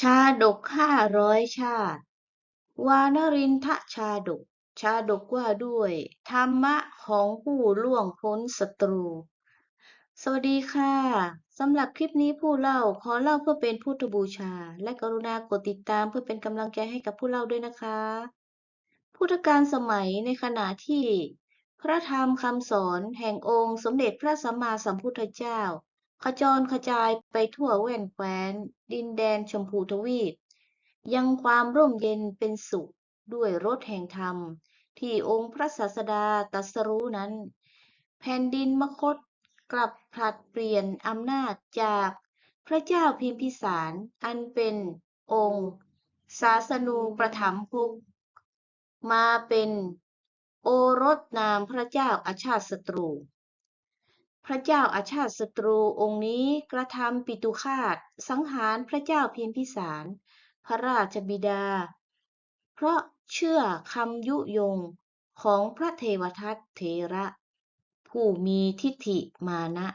ชาดกห้าร้อยชาติ วานรินทชาดก ชาดกว่าด้วย ธรรมะของผู้ล่วงพ้นศัตรู สวัสดีค่ะสำหรับคลิปนี้ผู้เล่าขอเล่าเพื่อเป็นพุทธบูชา และกรุณากดติดตามเพื่อเป็นกำลังใจให้กับผู้เล่าด้วยนะคะ พุทธกาลสมัยในขณะที่ พระธรรมคำสอนแห่งองค์สมเด็จพระสัมมาสัมพุทธเจ้า ขจรกระจายไปทั่วแว่นแคว้น ดินแดนชมพูทวีป ยังความร่มเย็นเป็นสุขด้วยรถแห่งธรรม ที่องค์พระศาสดาตรัสรู้นั้น แผ่นดินมคตกลับผลัดเปลี่ยนอำนาจจากพระเจ้าพิมพิสารอันเป็นองค์ ศาสนูประถมภุกมาเป็นโอรสนามพระเจ้าอาชาติศัตรู พระเจ้าอาชาติศัตรูองค์นี้กระทำปิตุฆาตสังหารพระเจ้าพิมพิสาร พระราชบิดา เพราะเชื่อคำยุยงของพระเทวทัตเถระ ผู้มีทิฏฐิมานะ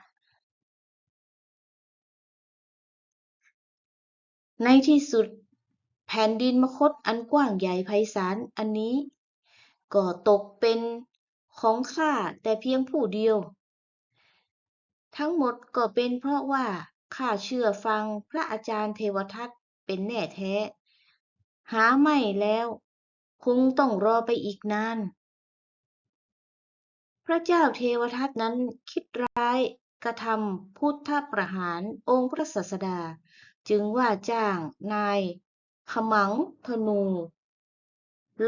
ในที่สุด แผ่นดินมคตอันกว้างใหญ่ไพศาลอันนี้ ก็ตกเป็นของข้าแต่เพียงผู้เดียว ทั้งหมดก็เป็นเพราะว่าข้าเชื่อฟังพระอาจารย์เทวทัตเป็นแน่แท้ หาไม่แล้ว คงต้องรอไปอีกนาน พระเจ้าเทวทัตนั้นคิดร้ายกระทำพุทธประหารองค์พระศาสดา จึงว่าจ้างนาย ขมังธนู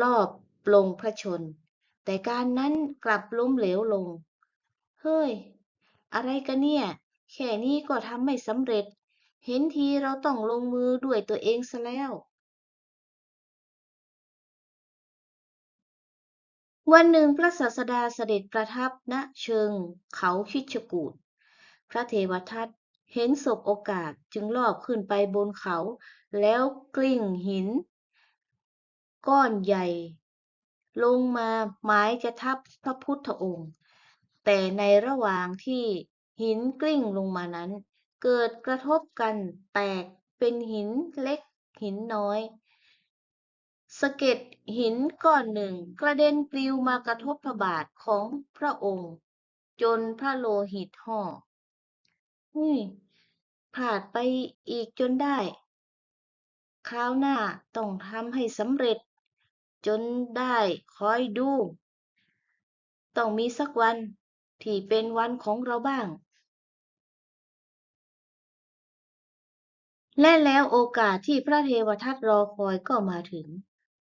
รอบปลงพระชน แต่การนั้นกลับล้มเหลวลง เฮ้ย อะไรกันเนี่ย แค่นี้ก็ทำไม่สำเร็จ เห็นทีเราต้องลงมือด้วยตัวเองซะแล้ว วันหนึ่งพระศาสดาเสด็จประทับณเชิง เขาคิชกูฏพระเทวทัตเห็นศพโอกาสจึงลอบขึ้นไปบนเขา แล้วกลิ้งหิน ก้อนใหญ่ ลงมาหมายจะทับพระพุทธองค์ แต่ในระหว่างที่หินกลิ้งลงมานั้น เกิดกระทบกันแตกเป็นหินเล็กหินน้อยสะเก็ดหินก้อนหนึ่งกระเด็นปลิวมากระทบพระบาทของพระองค์ จนพระโลหิตห่อหุ้ยพลาดไปอีกจนได้ คราวหน้าต้องทำให้สำเร็จ จนได้คอยดู ต้องมีสักวัน ที่เป็นวันของเราบ้าง และแล้วโอกาสที่พระเทวทัตรอคอยก็มาถึง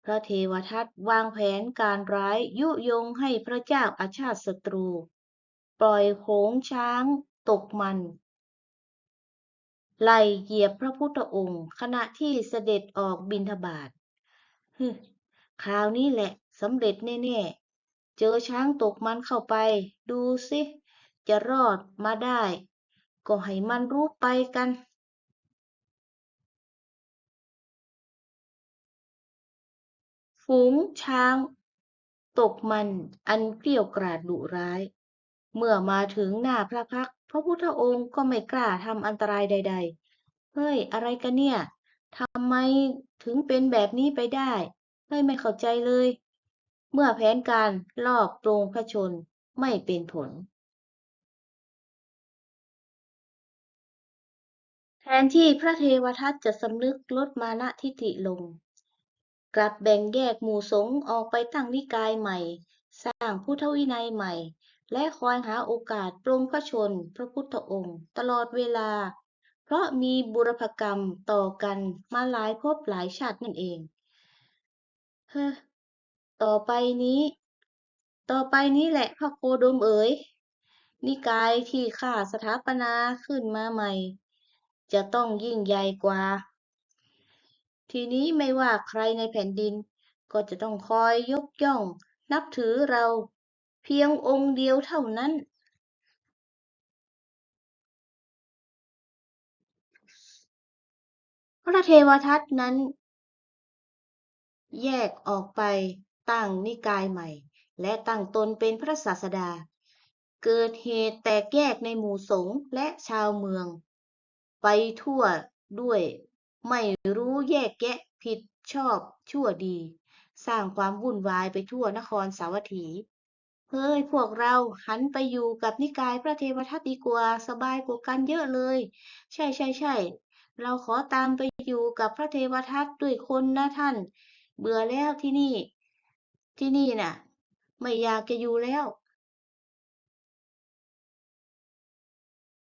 พระเทวทัตวางแผนการร้ายยุยงให้พระเจ้าอาชาติศัตรู ปล่อยโขงช้าง ตกมันไล่เหยียบพระพุทธองค์ ขณะที่เสด็จออกบิณฑบาตฮึคราวนี้แหละสำเร็จแน่ ๆ เจอช้างตกมันเข้าไป ดูสิจะรอดมาได้ ก็ให้มันรู้ไปกันฝูงช้าง ตกมันอันเกี่ยวกราดดุร้าย เมื่อมาถึงหน้าพระพักพระพุทธองค์ก็ไม่กล้าทำอันตรายใด ๆ เฮ้ย อะไรกันเนี่ยทำไมถึงเป็นแบบนี้ไปได้ เฮ้ย ไม่เข้าใจเลย เมื่อแผนการลอบปลงพระชนไม่เป็นผล แทนที่พระเทวทัตจะสำนึกลดมานะทิฐิลง กลับแบ่งแยกหมู่สงฆ์ออกไปตั้งนิกายใหม่ สร้างพุทธวินัยใหม่ และคอยหาโอกาสปรงพระชนพระพุทธองค์ ตลอดเวลา เพราะมีบุรพกรรมต่อกันมาหลายภพหลายชาตินั่นเอง เฮ้อ ต่อไปนี้ ต่อไปนี้แหละพระโคดมเอ๋ย นิกายที่ข้าสถาปนาขึ้นมาใหม่ จะต้องยิ่งใหญ่กว่า ทีนี้ไม่ว่าใครในแผ่นดิน ก็จะต้องคอยยกย่อง นับถือเราเพียงองค์เดียวเท่านั้น พระเทวทัตนั้น แยกออกไป ตั้งนิกายใหม่ และตั้งตนเป็นพระศาสดา เกิดเหตุแตกแยกในหมู่สงฆ์และชาวเมือง ไปทั่วด้วยไม่รู้แยกแยะผิดชอบชั่วดี สร้างความวุ่นวายไปทั่วนครสาวัตถีเฮ้ยพวกเราหันไปอยู่กับนิกายพระเทวทัตดีกว่าสบายกว่ากันเยอะเลย ใช่ใช่ใช่เราขอตามไปอยู่กับพระเทวทัตด้วยคนนะท่าน เบื่อแล้วที่นี่ ที่นี่น่ะ ไม่อยากจะอยู่แล้ว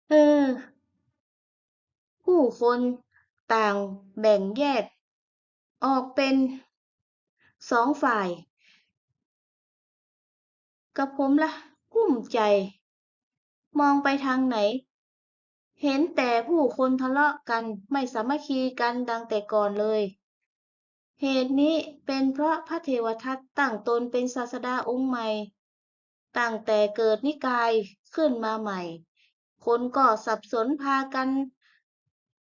เออ ผู้คนต่างแบ่งแยก ออกเป็นสองฝ่าย กับผมล่ะ กุ้มใจ มองไปทางไหน เห็นแต่ผู้คนทะเลาะกันไม่สามัคคีกันดังแต่ก่อนเลย เหตุนี้เป็นเพราะพระเทวทัตตั้งตนเป็นศาสดาองค์ใหม่ ตั้งแต่เกิดนิกายขึ้นมาใหม่ คนก็สับสนพากัน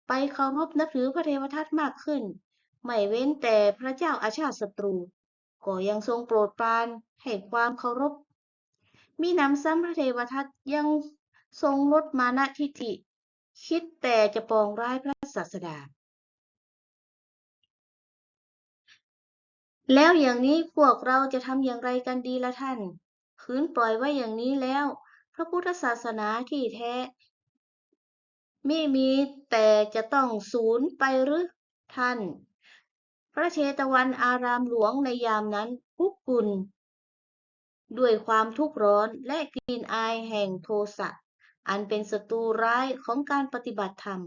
ไปเคารพนับถือพระเทวทัตมากขึ้น ไม่เว้นแต่พระเจ้าอาชาติศัตรู ก็ยังทรงโปรดปรานให้ความเคารพ มีหนำซ้ำพระเทวทัตยังทรงลดมานะทิฐิ คิดแต่จะปองร้ายพระศาสดา แล้วอย่างนี้พวกเราจะทำอย่างไรกันดีละท่านคืนปล่อยไว้อย่างนี้แล้ว พระพุทธศาสนาที่แท้ ไมิมีแต่จะต้องสูญไปหรือท่าน พระเชตวันอารามหลวงในยามนั้นคุกกุ่นด้วยความทุกข์ร้อนและกลิ่นอายแห่งโทสะอันเป็นศัตรูร้ายของการปฏิบัติธรรม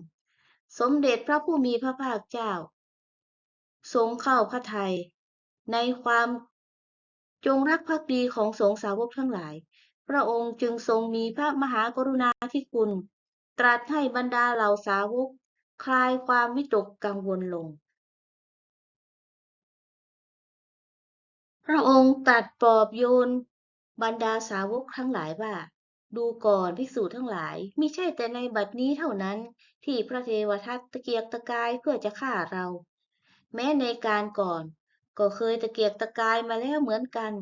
สมเด็จพระผู้มีพระภาคเจ้า ทรงเข้าพระทัย ในความจงรักภักดีของสงฆ์สาวกทั้งหลาย พระองค์จึงทรงมีพระมหากรุณาธิคุณ ตรัสให้บรรดาเหล่าสาวก คลายความวิตกกังวลลง พระองค์ตรัสปอบโยน บรรดาสาวกทั้งหลายว่า ดูก่อนภิกษุทั้งหลายมิใช่แต่ในบัดนี้เท่านั้นที่พระเทวทัตตะเกียกตะกายเพื่อจะฆ่าเรา แม้ในการก่อน ก็เคยตะเกียกตะกายมาแล้วเหมือนกัน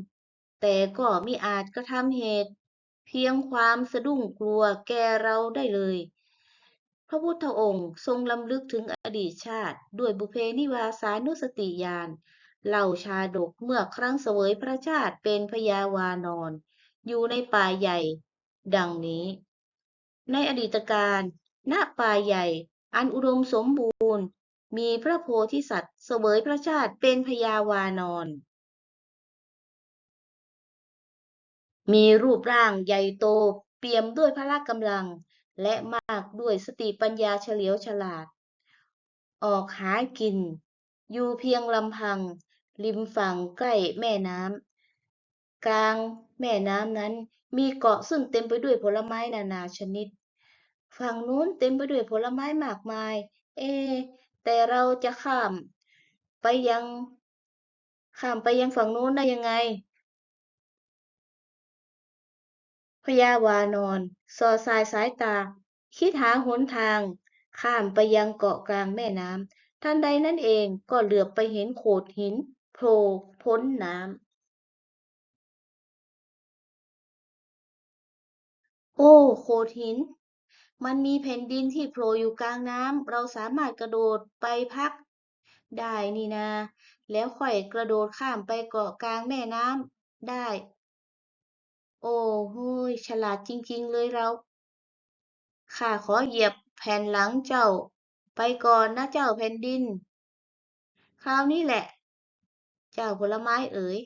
แต่ก็มิอาจกระทำเหตุ เพียงความสะดุ้งกลัวแก่เราได้เลย พระพุทธองค์ทรงลำลึกถึงอดีตชาติ ด้วยบุเพนิวาสานุสติญาณเล่าชาดกเมื่อครั้งเสวยพระชาติเป็นพญาวานอน อยู่ในป่าใหญ่ ดังนี้ ในอดีตการ ณ ป่าใหญ่ อันอุดมสมบูรณ์ มีพระโพธิสัตว์เสวยพระชาติเป็นพญาวานอน มีรูปร่างใหญ่โตเปี่ยมด้วยพละกำลัง และมากด้วยสติปัญญาเฉลียวฉลาด ออกหากิน อยู่เพียงลำพัง ริมฝั่งใกล้แม่น้ำกลางแม่น้ำนั้นมีเกาะซึ่งเต็มไปด้วยผลไม้นานาชนิด ฝั่งนู้นเต็มไปด้วยผลไม้มากมาย เอ แต่เราจะข้ามไปยังข้ามไปยังฝั่งนู้นได้ยังไงพญาวานอนสอดสายสายตา คิดหาหนทาง ข้ามไปยังเกาะกลางแม่น้ำทันใดนั้นเองก็เหลือบไปเห็นโขดหินโผล่พ้นน้ำโอ้ โขดหิน มันมีแผ่นดินที่โผล่อยู่กลางน้ำเราสามารถกระโดดไปพัก ได้นี่นา แล้วค่อยกระโดดข้ามไปเกาะกลางแม่น้ำได้ โอ้โหยฉลาดจริง ๆ เลยเราข้าขอเหยียบแผ่นหลังเจ้า ไปก่อนนะเจ้าแผ่นดิน คราวนี้แหละ เจ้าผลไม้เอ๋ย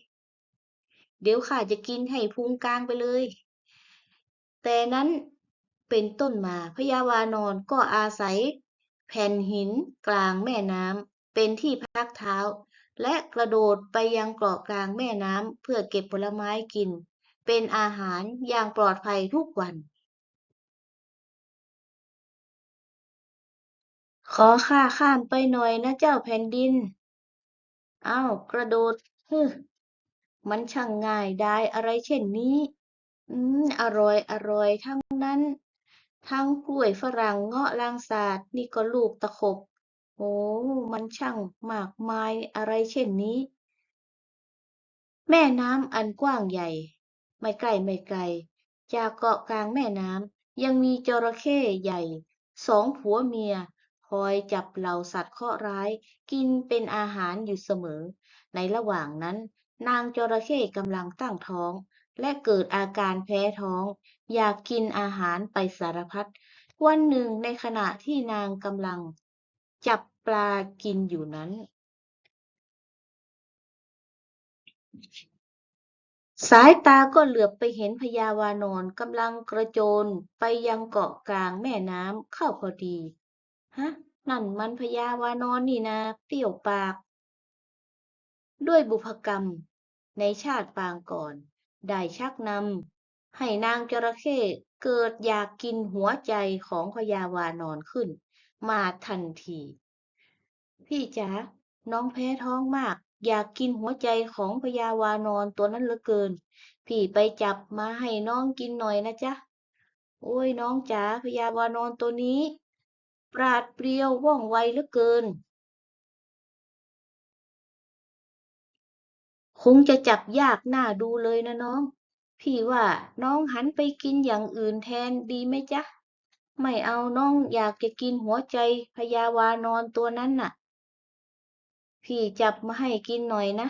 เดี๋ยวข้าจะกินให้พุงกลางไปเลย แต่นั้น เป็นต้นมาพญาวานอนก็อาศัย แผ่นหินกลางแม่น้ำเป็นที่พักเท้า และกระโดดไปยังเกาะกลางแม่น้ำเพื่อเก็บผลไม้กิน เป็นอาหารอย่างปลอดภัยทุกวัน ขอข้าข้ามไปหน่อยนะเจ้าแผ่นดินอ้าวกระโดดฮึมันช่างง่ายไดายอะไรเช่นนี้ อืม อร่อย อร่อย ทั้งนั้น ทั้งกล้วยฝรั่งเงาะลางสาดนี่ก็ลูกตะขบ โอ้ มันช่างมากมายอะไรเช่นนี้ แม่น้ำอันกว้างใหญ่ ไม่ใกลไม่ไกล จากเกาะกลางแม่น้ำยังมีจระเข้ใหญ่ สองผัวเมีย คอยจับเหล่าสัตว์เคราะห์ร้าย กินเป็นอาหารอยู่เสมอ ในระหว่างนั้น นางจระเข้กำลังตั้งท้อง และเกิดอาการแพ้ท้อง อยากกินอาหารไปสารพัด วันหนึ่งในขณะที่นางกำลัง จับปลากินอยู่นั้น สายตาก็เหลือบไปเห็นพญาวานอนกำลังกระโจนไปยังเกาะกลางแม่น้ำเข้าพอดี ฮะ นั่นมันพญาวานอนนี่นาเปรี้ยวปาก ด้วยบุพกรรมในชาติปางก่อน ได้ชักนำให้นางจระเข้เกิดอยากกินหัวใจของพญาวานอนขึ้น มาทันที พี่จ๋าน้องแพ้ท้องมาก อยากกินหัวใจของพญาวานอนตัวนั้นเหลือเกิน พี่ไปจับมาให้น้องกินหน่อยนะจ๊ะ โอ้ยน้องจ๋าพญาวานอนตัวนี้ ปราดเปรียวว่องไวเหลือเกิน คงจะจับยากหน้าดูเลยนะน้อง พี่ว่าน้องหันไปกินอย่างอื่นแทนดีไหมจ๊ะ ไม่เอาน้องอยากจะกินหัวใจพญาวานอนตัวนั้นน่ะ พี่จับมาให้กินหน่อยนะ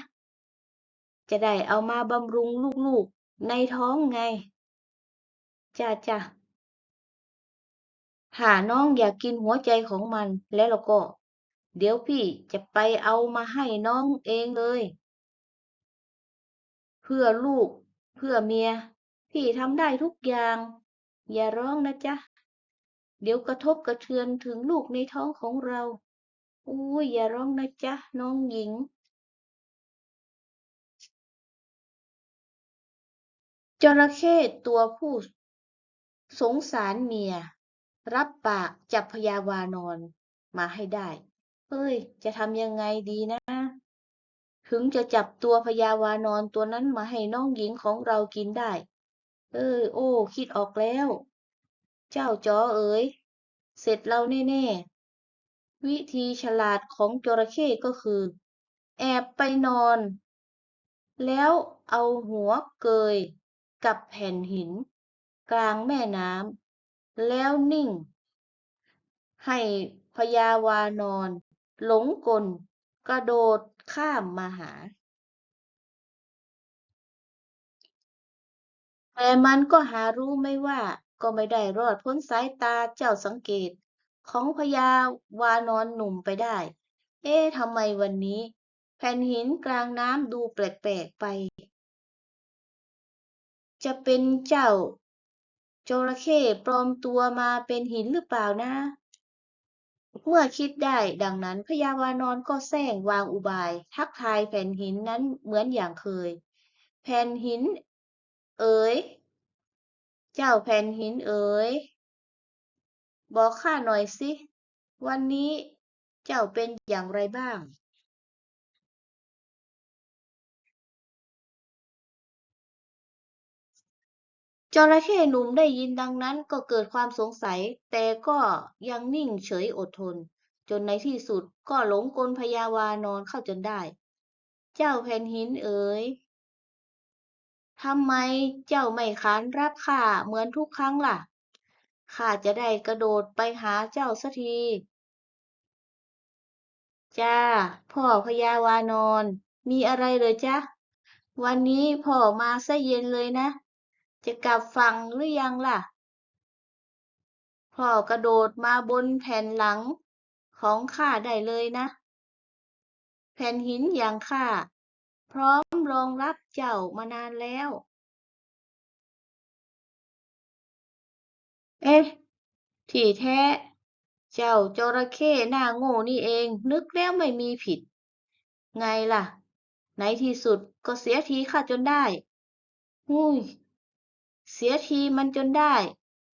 จะได้เอามาบำรุงลูกๆในท้องไงจ้าจ้าถ้าน้องอยากกินหัวใจของมันแล้วเราก็ เดี๋ยวพี่จะไปเอามาให้น้องเองเลย เพื่อลูก เพื่อเมีย พี่ทำได้ทุกอย่าง อย่าร้องนะจ๊ะ เดี๋ยวกระทบกระเทือนถึงลูกในท้องของเรา อุ้ยอย่าร้องนะจ๊ะ น้องหญิง จระเข้ตัวผู้ สงสารเมีย รับปากจับพญาวานอนมาให้ได้ เอ้ย จะทำยังไงดีนะ ถึงจะจับตัวพญาวานอนตัวนั้นมาให้น้องหญิงของเรากินได้ เอ้ยโอ้ คิดออกแล้ว เจ้าจอเอ๋ย เสร็จเราแน่ๆ วิธีฉลาดของจระเข้ก็คือ แอบไปนอน แล้วเอาหัวเกยกับแผ่นหิน กลางแม่น้ำแล้วนิ่ง ให้พญาวานอน หลงกล กระโดด ข้ามมาหา แต่มันก็หารู้ไม่ว่าก็ไม่ได้รอดพ้นสายตาเจ้าสังเกตของพญาวานอนหนุ่มไปได้ เอ๊ะทำไมวันนี้ แผ่นหินกลางน้ำดูแปลกๆไป จะเป็นเจ้าจระเข้ปลอมตัวมาเป็นหินหรือเปล่านะ เมื่อคิดได้ดังนั้นพญาวานอนก็แซงวางอุบาย ทักทายแผ่นหินนั้นเหมือนอย่างเคย แผ่นหิน เอ๋ย เจ้าแผ่นหินเอ๋ย บอกข้าหน่อยสิ วันนี้เจ้าเป็นอย่างไรบ้าง จระเข้หนุ่มได้ยินดังนั้นก็เกิดความสงสัย แต่ก็ยังนิ่งเฉยอดทน จนในที่สุดก็หลงกลพญาวานอนเข้าจนได้ เจ้าแผ่นหินเอ๋ยทำไมเจ้าไม่ขานรับข้าเหมือนทุกครั้งล่ะข้าจะได้กระโดดไปหาเจ้าสักทีจ้าพ่อพญาวานอน มีอะไรเลยจ๊ะวันนี้พ่อมาซะเย็นเลยนะ จะกลับฝั่งหรือยังล่ะ พ่อกระโดดมาบนแผ่นหลังของข้าได้เลยนะ แผ่นหินอย่างข้า พร้อมรองรับเจ้ามานานแล้ว เอ๊ะ ที่แท้ เจ้าจระเข้หน้าโง่นี่เองนึกแล้วไม่มีผิด ไงล่ะ ในที่สุดก็เสียทีข้าจนได้หุ้ย เสียทีมันจนได้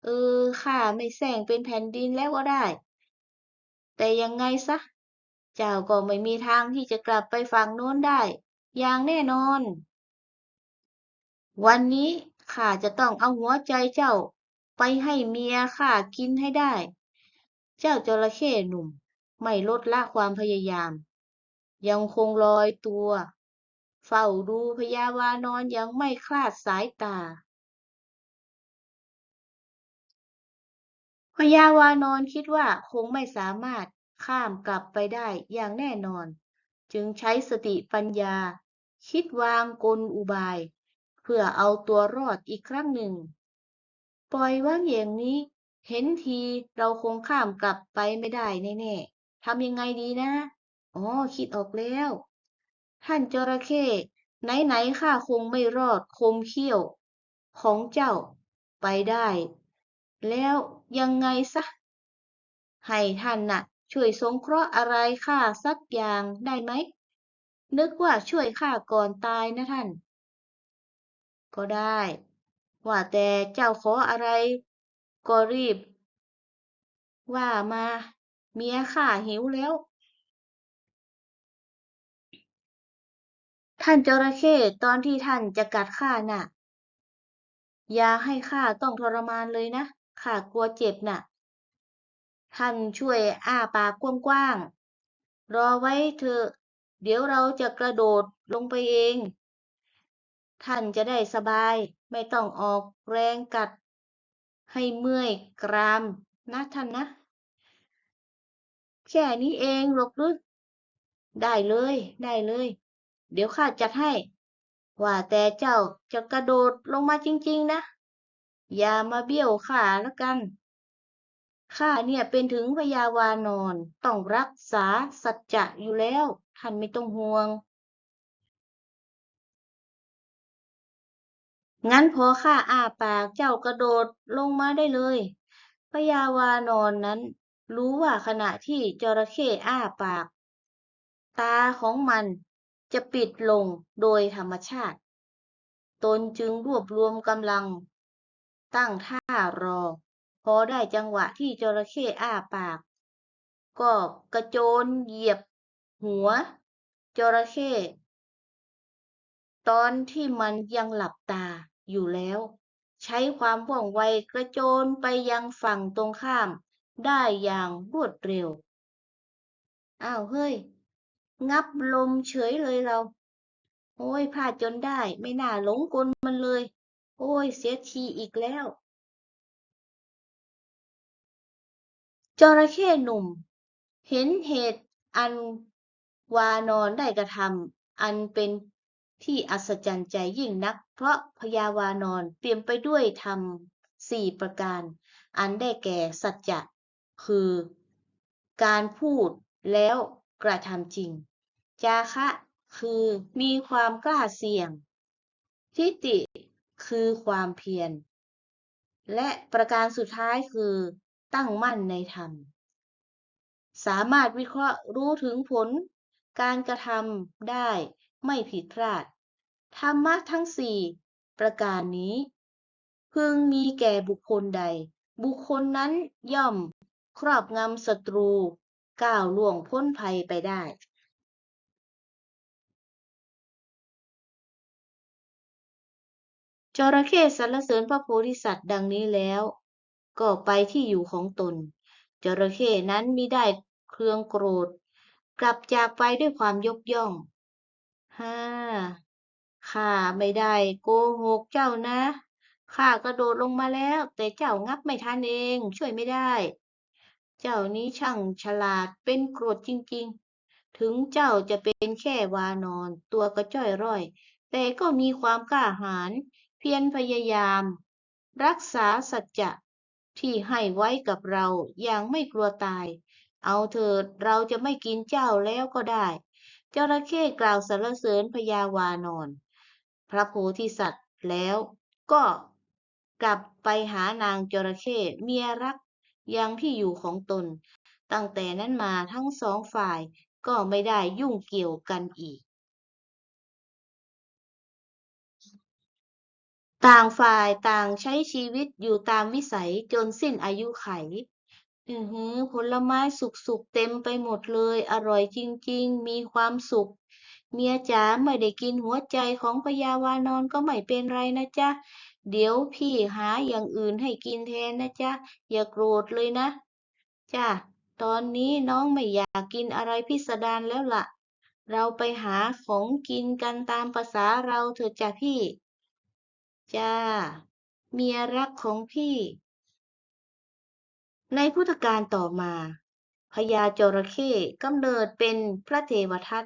เออข้าไม่แซงเป็นแผ่นดินแล้วก็ได้ แต่ยังไงซะ เจ้าก็ไม่มีทางที่จะกลับไปฝั่งโน้นได้ อย่างแน่นอน วันนี้ข้าจะต้องเอาหัวใจเจ้า ไปให้เมียข้ากินให้ได้ เจ้าจระเข้หนุ่ม ไม่ลดละความพยายาม ยังคงลอยตัว เฝ้าดูพญาวานอนยังไม่คลาดสายตา พญาวานอนคิดว่าคงไม่สามารถข้ามกลับไปได้อย่างแน่นอน จึงใช้สติปัญญา คิดวางกลอุบาย เพื่อเอาตัวรอดอีกครั้งหนึ่ง ปล่อยไว้อย่างนี้ เห็นทีเราคงข้ามกลับไปไม่ได้แน่ๆทำยังไงดีนะ อ๋อ คิดออกแล้ว ท่านจระเข้ไหนๆข้าคงไม่รอดคมเขี้ยว ของเจ้าไปได้ แล้วยังไงซะ ให้ท่านน่ะ ช่วยสงเคราะห์อะไรข้าสักอย่างได้ไหม นึกว่าช่วยข้าก่อนตายนะท่าน ก็ได้ ว่าแต่เจ้าขออะไร ก็รีบ ว่ามา เมียข้าหิวแล้ว ท่านจระเข้ตอนที่ท่านจะกัดข้าน่ะอย่าให้ข้าต้องทรมานเลยนะ ข้ากลัวเจ็บน่ะ ท่านช่วยอ้าปากกว้างๆ รอไว้เถอะ เดี๋ยวเราจะกระโดดลงไปเอง ท่านจะได้สบาย ไม่ต้องออกแรงกัด ให้เมื่อยกรามนะท่านนะ แค่นี้เองหรอกหรือได้เลย ได้เลย เดี๋ยวข้าจัดให้ ว่าแต่เจ้าจะกระโดดลงมาจริง ๆ นะ อย่ามาเบี้ยวข้าละกัน ข้าเนี่ยเป็นถึงพญาวานอนต้องรักษาสัจจะอยู่แล้ว ท่านไม่ต้องห่วง งั้นพอข้าอ้าปากเจ้ากระโดดลงมาได้เลยพญาวานอนนั้น รู้ว่าขณะที่จระเข้อ้าปาก ตาของมันจะปิดลงโดยธรรมชาติ ตนจึงรวบรวมกำลัง ตั้งท่ารอ พอได้จังหวะที่จระเข้อ้าปาก ก็กระโจนเหยียบหัว จระเข้ตอนที่มันยังหลับตาอยู่แล้ว ใช้ความว่องไวกระโจนไปยังฝั่งตรงข้าม ได้อย่างรวดเร็ว อ้าวเฮ้ย งับลมเฉยเลยเรา โอ้ยพลาดจนได้ไม่น่าหลงกลมันเลย โอ้ย เสียทีอีกแล้ว จระเข้หนุ่ม เห็นเหตุอันวานอนได้กระทำอันเป็นที่อัศจรรย์ใจยิ่งนัก เพราะพญาวานอนเปี่ยมไปด้วยธรรมสี่ประการ อันได้แก่สัจจะคือ การพูดแล้วกระทำจริง จาคะคือมีความกล้าเสี่ยงทิฏฐิ คือความเพียร และประการสุดท้ายคือตั้งมั่นในธรรม สามารถวิเคราะห์รู้ถึงผล การกระทำได้ไม่ผิดพลาด ธรรมะทั้งสี่ประการนี้ พึงมีแก่บุคคลใด บุคคลนั้นย่อมครอบงำศัตรูก้าวล่วงพ้นภัยไปได้ จระเข้สรรเสริญพระโพธิสัตว์ดังนี้แล้ว ก็ไปที่อยู่ของตน จระเข้นั้นมิได้เครืองโกรธ กลับจากไปด้วยความยกย่องฮ่าข้าไม่ได้โกหกเจ้านะข้ากระโดดลงมาแล้ว แต่เจ้างับไม่ทันเอง ช่วยไม่ได้ เจ้านี้ช่างฉลาดเป็นโกรธจริง ๆ ถึงเจ้าจะเป็นแค่วานอน ตัวกระจ้อยร่อย แต่ก็มีความกล้าหาญ เพียรพยายาม รักษาสัจจะที่ให้ไว้กับเราอย่างไม่กลัวตาย เอาเถิดเราจะไม่กินเจ้าแล้วก็ได้จระเข้กล่าวสรรเสริญพญาวานอนพระโพธิสัตว์แล้วก็กลับไปหานางจระเข้เมียรักยังที่อยู่ของตน ตั้งแต่นั้นมาทั้งสองฝ่ายก็ไม่ได้ยุ่งเกี่ยวกันอีก ต่างฝ่ายต่างใช้ชีวิตอยู่ตามวิสัยจนสิ้นอายุไข อือหือ ผลไม้สุกๆเต็มไปหมดเลย อร่อยจริงๆ มีความสุข เมียจ๋าไม่ได้กินหัวใจของพญาวานอนก็ไม่เป็นไรนะจ๊ะ เดี๋ยวพี่หาอย่างอื่นให้กินแทนนะจ๊ะ อย่าโกรธเลยนะ จ้ะ ตอนนี้น้องไม่อยากกินอะไรพิสดารแล้วล่ะ เราไปหาของกินกันตามภาษาเราเถอะจ้ะพี่ จ้า เมียรักของพี่ ในพุทธกาลต่อมาพญาจระเข้กำเนิดเป็นพระเทวทัต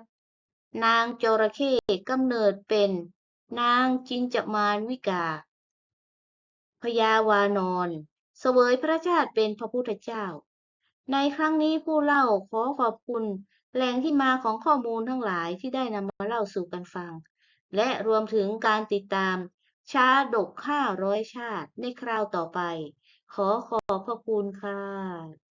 นางจระเข้กำเนิดเป็น นางจินจมานวิกาพญาวานอนเสวยพระชาติเป็นพระพุทธเจ้า ในครั้งนี้ผู้เล่าขอขอบคุณแหล่งที่มาของข้อมูลทั้งหลายที่ได้นำมาเล่าสู่กันฟัง และรวมถึงการติดตาม ชาดกข้าร้อยชาติ ในคราวต่อไป ขอขอบพระคุณค่ะ